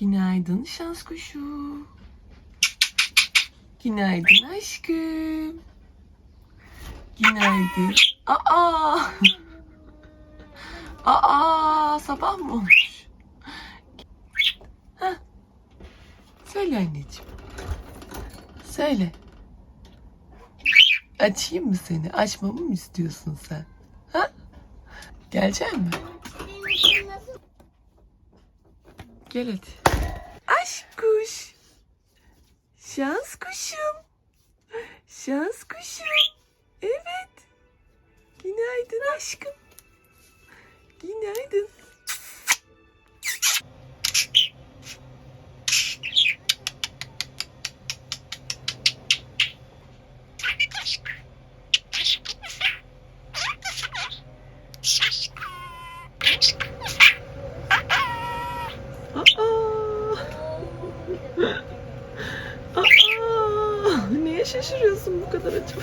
Günaydın şans kuşu. Günaydın aşkım. Günaydın. Aa. Aa, sabah mı olmuş? Söyle anneciğim. Söyle. Açayım mı seni? Açmamı mı istiyorsun sen? Gelecek mi? Gel hadi. Aşk kuş. Şans kuşum. Şans kuşum. Evet. Günaydın aşkım. Günaydın. Niye şaşırıyorsun bu kadar acaba?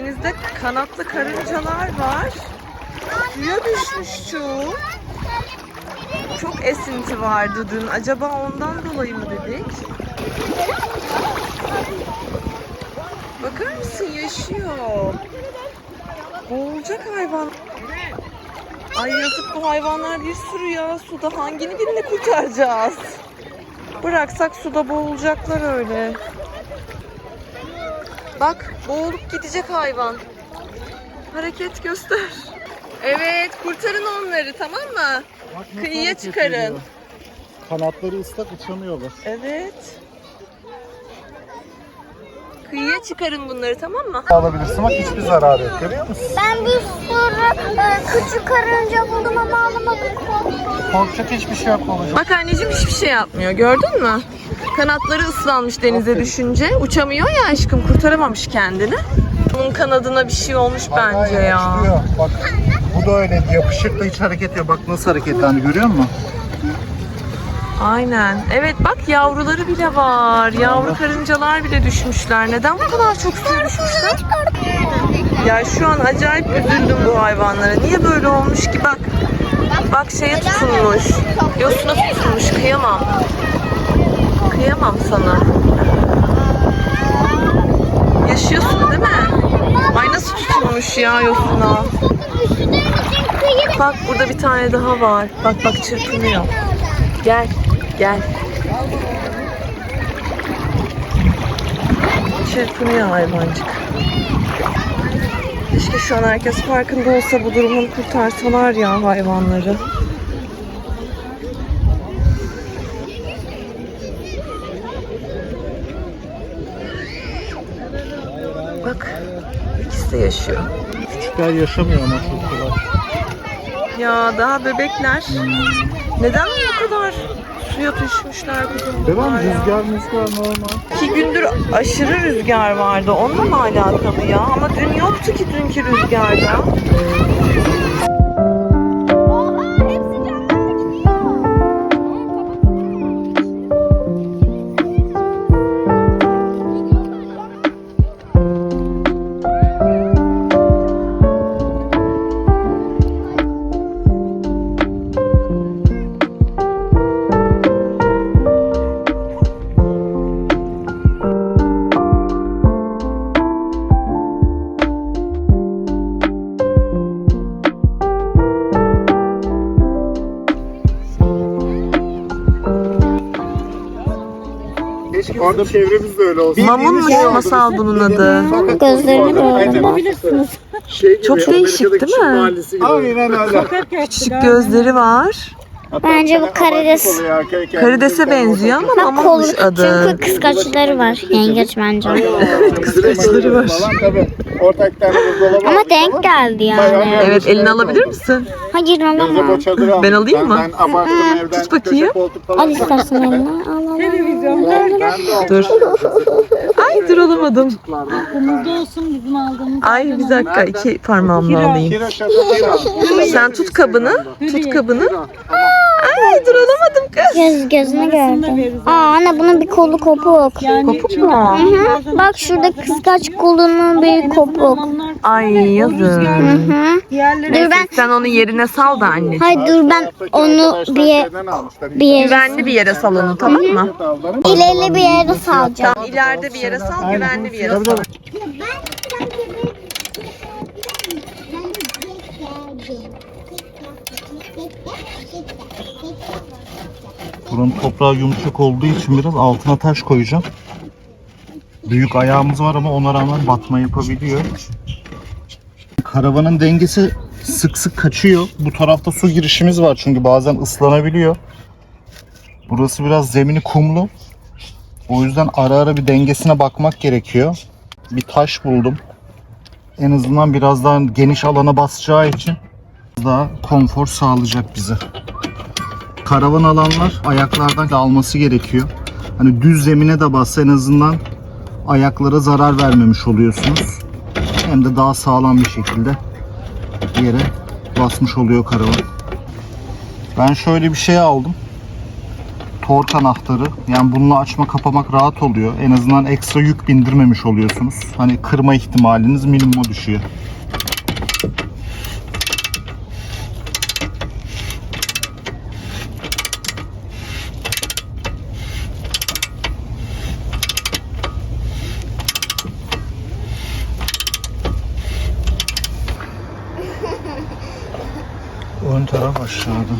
Denizde kanatlı karıncalar var. Suya düşmüş çoğu. Çok esinti vardı dün. Acaba ondan dolayı mı dedik? Bakar mısın yaşıyor. Boğulacak hayvan. Ay yazık bu hayvanlar bir sürü ya suda. Hangini birini kurtaracağız? Bıraksak suda boğulacaklar öyle. Bak boğulup gidecek hayvan. Hareket göster. Evet kurtarın onları tamam mı? Bak Kıyıya çıkarın. Kanatları ıslak uçamıyorlar. Evet. Kıyıya çıkarın bunları tamam mı? Alabilirsin bak hiçbir zararı yok görüyor musun? Ben bir sürü e, küçük karınca buldum ama alamadım korktum. Korkacak hiçbir şey yok babacığım. Bak anneciğim hiçbir şey yapmıyor gördün mü? Kanatları ıslanmış denize Aferin. düşünce. Uçamıyor ya aşkım kurtaramamış kendini. Bunun kanadına bir şey olmuş bence Hala ya. Bak bu da öyle yapışıkla hiç hareket yok. Bak nasıl hareketlendi görüyor musun? Aynen. Evet bak yavruları bile var. Yavru karıncalar bile düşmüşler. Neden bu kadar çok suya düşmüşler? Ya şu an acayip üzüldüm bu hayvanlara. Niye böyle olmuş ki bak. Bak şeye tutunmuş. Yosuna tutunmuş. Kıyamam. Kıyamam sana. Yaşıyorsun değil mi? Ay nasıl tutunmuş ya yosuna. Bak burada bir tane daha var. Bak bak çırpınıyor. Gel, gel. Çırpınıyor hayvancık. Keşke şu an herkes farkında olsa bu durumun kurtarsalar ya hayvanları. Bak, ikisi de yaşıyor. Küçükler yaşamıyor ama çok kolay. Ya daha bebekler. Neden bu kadar suya düşmüşler bunlar ya? Rüzgar rüzgar normal. İki gündür aşırı rüzgar vardı. Onunla mı alakalı ya? Ama dün yoktu ki dünkü rüzgarda. Keşke orada çevremiz de öyle olsun. Mamunmuş masal bunun adı. Gözlerini gördüm. Şey Çok değişik, değil mi? Aynen öyle. Küçük gözleri var. Hatta Bence bu karides. Karidese benziyor ama Bak kol, adı. çünkü kıskaçları var. Yengeç bence. ortak- kıskaçları var. Ama denk geldi yani. Evet elini alabilir misin? Hayır alamam. Ben alayım mı? Tut bakayım. Al istersen eline. Al al al. Ben de aldım. Dur. Ay dur alamadım. Aklımızda olsun bizim aldığımız. Ay bir dakika iki parmağımla alayım. Sen tut kabını. Tut kabını. Ay dur alamadım kız. Göz gözünü gördüm. Aa anne bunun bir kolu kopuk. Yani Kopuk mu? Hı hı. Bak şurada kıskaç kolunun bir kopuk. Ay yazın. Hı. diğerleri Dur ben Sen onu yerine sal da anneciğim. Hayır dur ben onu bir bir yere Güvenli bir yere sal onu tamam mı? ileri bir yere salacağım. Tam ileride bir yere sal, güvenli bir yere sal. Buranın toprağı yumuşak olduğu için biraz altına taş koyacağım. Büyük ayağımız var ama ona rağmen batma yapabiliyor. Karavanın dengesi sık sık kaçıyor. Bu tarafta su girişimiz var çünkü bazen ıslanabiliyor. Burası biraz zemini kumlu. O yüzden ara ara bir dengesine bakmak gerekiyor. Bir taş buldum. En azından biraz daha geniş alana basacağı için daha konfor sağlayacak bize karavan alanlar ayaklardan alması gerekiyor. Hani düz zemine de bassa en azından ayaklara zarar vermemiş oluyorsunuz. Hem de daha sağlam bir şekilde yere basmış oluyor karavan. Ben şöyle bir şey aldım. Tork anahtarı. Yani bununla açma kapamak rahat oluyor. En azından ekstra yük bindirmemiş oluyorsunuz. Hani kırma ihtimaliniz minimuma düşüyor. Ön taraf aşağıda.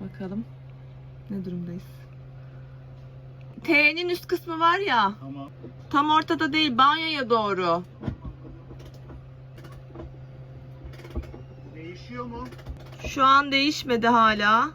Bakalım ne durumdayız. T'nin üst kısmı var ya. Tamam. Tam ortada değil, banyoya doğru. Değişiyor mu? Şu an değişmedi hala.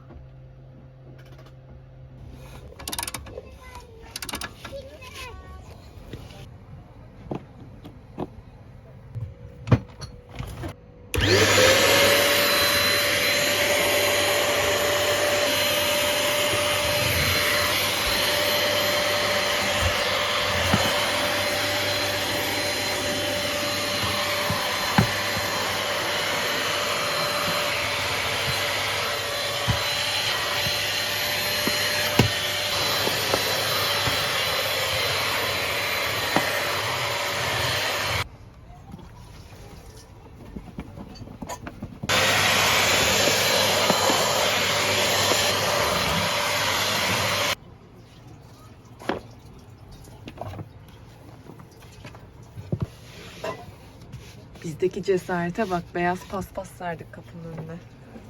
Bizdeki cesarete bak, beyaz paspas serdik kapının önüne.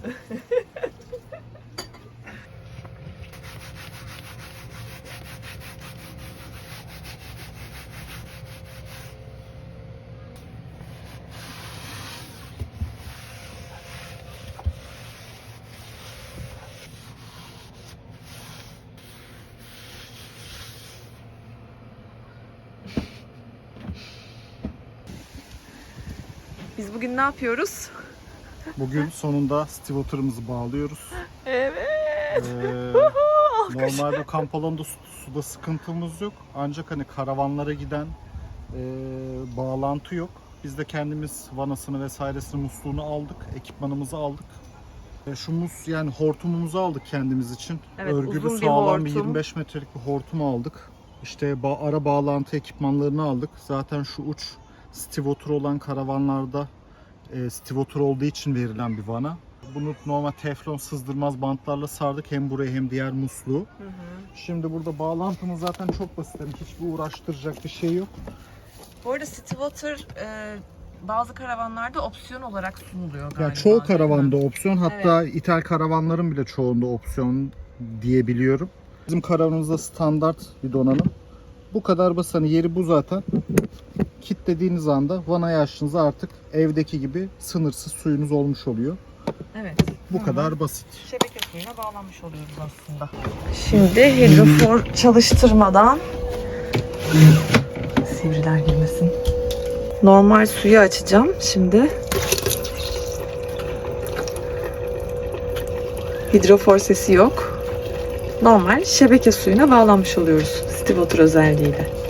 Biz bugün ne yapıyoruz? Bugün sonunda stivoterımızı bağlıyoruz. Evet. Ee, normalde kamp alanında su- suda sıkıntımız yok. Ancak hani karavanlara giden e, bağlantı yok. Biz de kendimiz vanasını vesairesini musluğunu aldık. Ekipmanımızı aldık. E, şu mus yani hortumumuzu aldık kendimiz için. Evet, Örgülü uzun bir sağlam bir hortum. 25 metrelik bir hortum aldık. İşte ba- ara bağlantı ekipmanlarını aldık. Zaten şu uç stivotur olan karavanlarda e, stivotur olduğu için verilen bir vana. Bunu normal teflon sızdırmaz bantlarla sardık hem buraya hem diğer musluğu. Hı hı. Şimdi burada bağlantımız zaten çok basit. Yani hiçbir uğraştıracak bir şey yok. Bu arada Stillwater e, bazı karavanlarda opsiyon olarak sunuluyor galiba. Ya çoğu karavanda opsiyon hatta ithal karavanların bile çoğunda opsiyon diyebiliyorum. Bizim karavanımızda standart bir donanım. Bu kadar basit. Hani yeri bu zaten. Kitlediğiniz anda vanayı açtığınızda artık evdeki gibi sınırsız suyunuz olmuş oluyor. Evet. Bu Hı hı. kadar basit. Şebeke suyuna bağlanmış oluyoruz aslında. Şimdi hidrofor çalıştırmadan sivriler girmesin. Normal suyu açacağım şimdi. Hidrofor sesi yok. Normal şebeke suyuna bağlanmış oluyoruz. Stivotur özelliğiyle.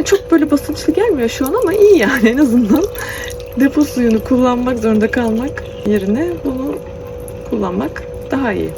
Yani çok böyle basınçlı gelmiyor şu an ama iyi yani en azından depo suyunu kullanmak zorunda kalmak yerine bunu kullanmak daha iyi.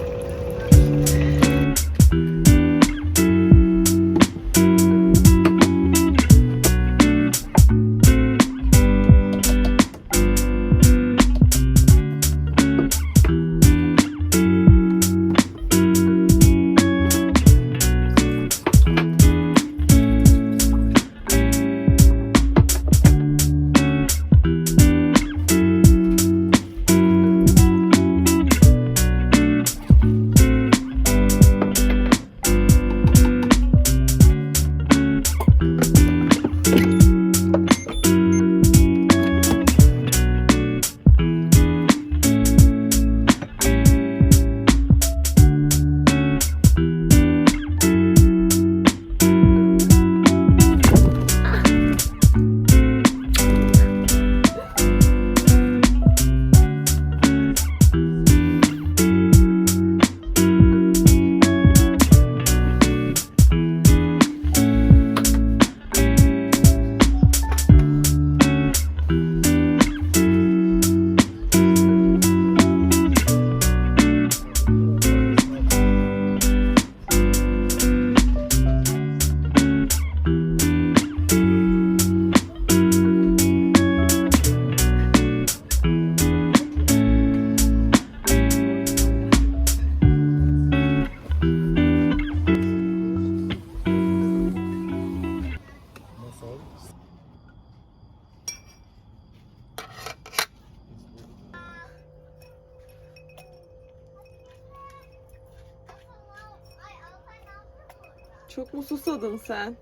Çok mu susadın sen?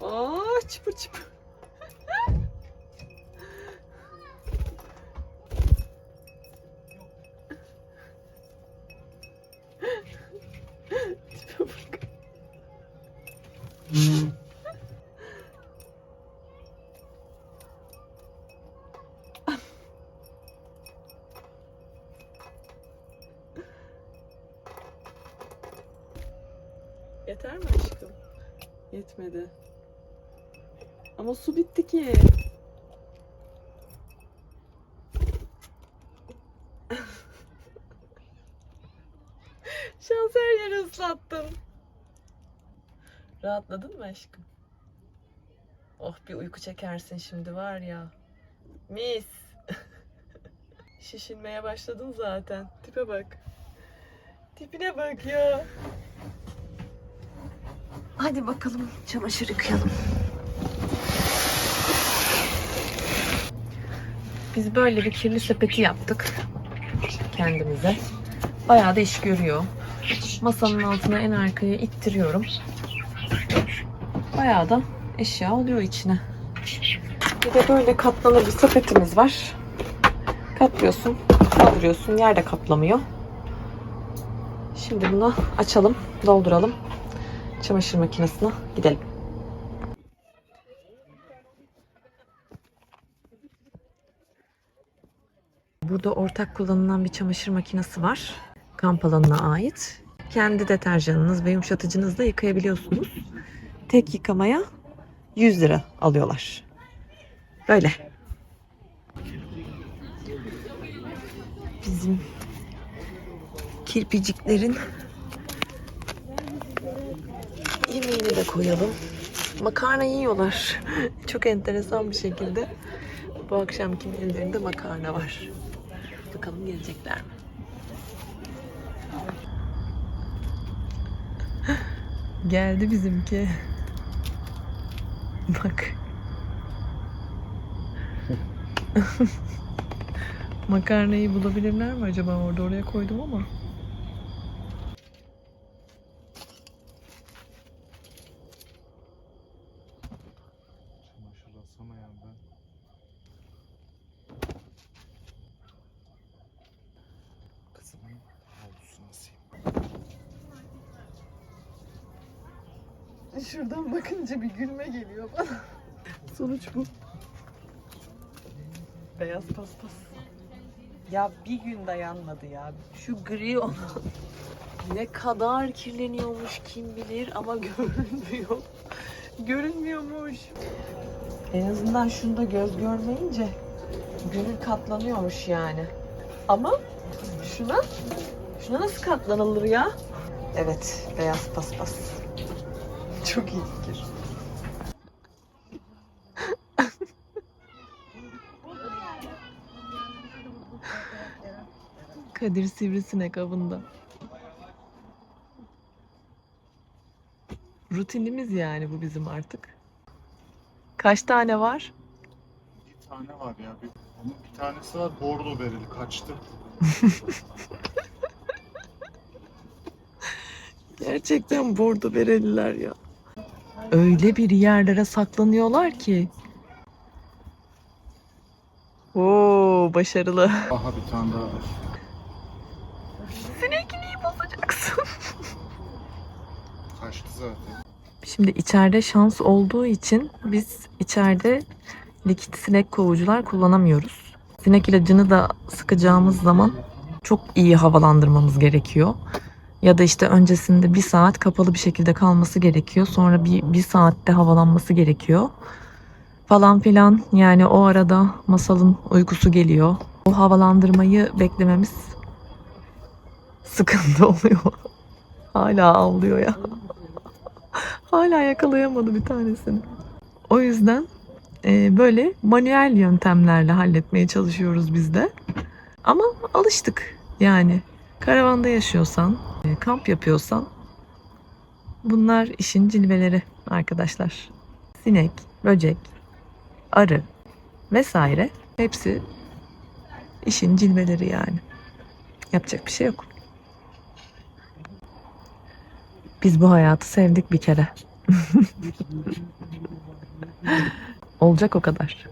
Aa çıpır çıpır. Ama su bitti ki. Şans her yeri ıslattın. Rahatladın mı aşkım? Oh bir uyku çekersin şimdi var ya. Mis. Şişinmeye başladın zaten. Tipe bak. Tipine bak ya. Hadi bakalım çamaşır yıkayalım. Biz böyle bir kirli sepeti yaptık kendimize. Bayağı da iş görüyor. Masanın altına en arkaya ittiriyorum. Bayağı da eşya oluyor içine. Bir de böyle katlanır bir sepetimiz var. Katlıyorsun, kaldırıyorsun. Yer de kaplamıyor. Şimdi bunu açalım, dolduralım çamaşır makinesine gidelim. Burada ortak kullanılan bir çamaşır makinesi var. Kamp alanına ait. Kendi deterjanınız ve yumuşatıcınızla yıkayabiliyorsunuz. Tek yıkamaya 100 lira alıyorlar. Böyle. Bizim kirpiciklerin yemeğini de koyalım. Makarna yiyorlar. Çok enteresan bir şekilde. Bu akşamki menülerinde makarna var. Bakalım gelecekler mi? Geldi bizimki. Bak. Makarnayı bulabilirler mi acaba orada oraya koydum ama. Bakınca bir gülme geliyor bana. Sonuç bu. Beyaz paspas. Ya bir gün dayanmadı ya. Şu gri olan ne kadar kirleniyormuş kim bilir ama görünmüyor. Görünmüyormuş. En azından şunda göz görmeyince gönül katlanıyormuş yani. Ama şuna şuna nasıl katlanılır ya? Evet, beyaz paspas. Çok iyi fikir. Kadir sivrisinek avında. Rutinimiz yani bu bizim artık. Kaç tane var? Bir tane var ya. Bir, onun bir tanesi var bordo bereli kaçtı. Gerçekten bordo bereliler ya. Öyle bir yerlere saklanıyorlar ki. Oo başarılı. Aha bir tane daha var. Şimdi içeride şans olduğu için biz içeride likit sinek kovucular kullanamıyoruz. Sinek ilacını da sıkacağımız zaman çok iyi havalandırmamız gerekiyor. Ya da işte öncesinde bir saat kapalı bir şekilde kalması gerekiyor. Sonra bir, bir saatte havalanması gerekiyor. Falan filan yani o arada masalın uykusu geliyor. O havalandırmayı beklememiz sıkıntı oluyor. Hala ağlıyor ya. Hala yakalayamadı bir tanesini. O yüzden e, böyle manuel yöntemlerle halletmeye çalışıyoruz biz de. Ama alıştık yani. Karavanda yaşıyorsan, e, kamp yapıyorsan bunlar işin cilveleri arkadaşlar. Sinek, böcek, arı vesaire hepsi işin cilveleri yani. Yapacak bir şey yok. Biz bu hayatı sevdik bir kere. Olacak o kadar.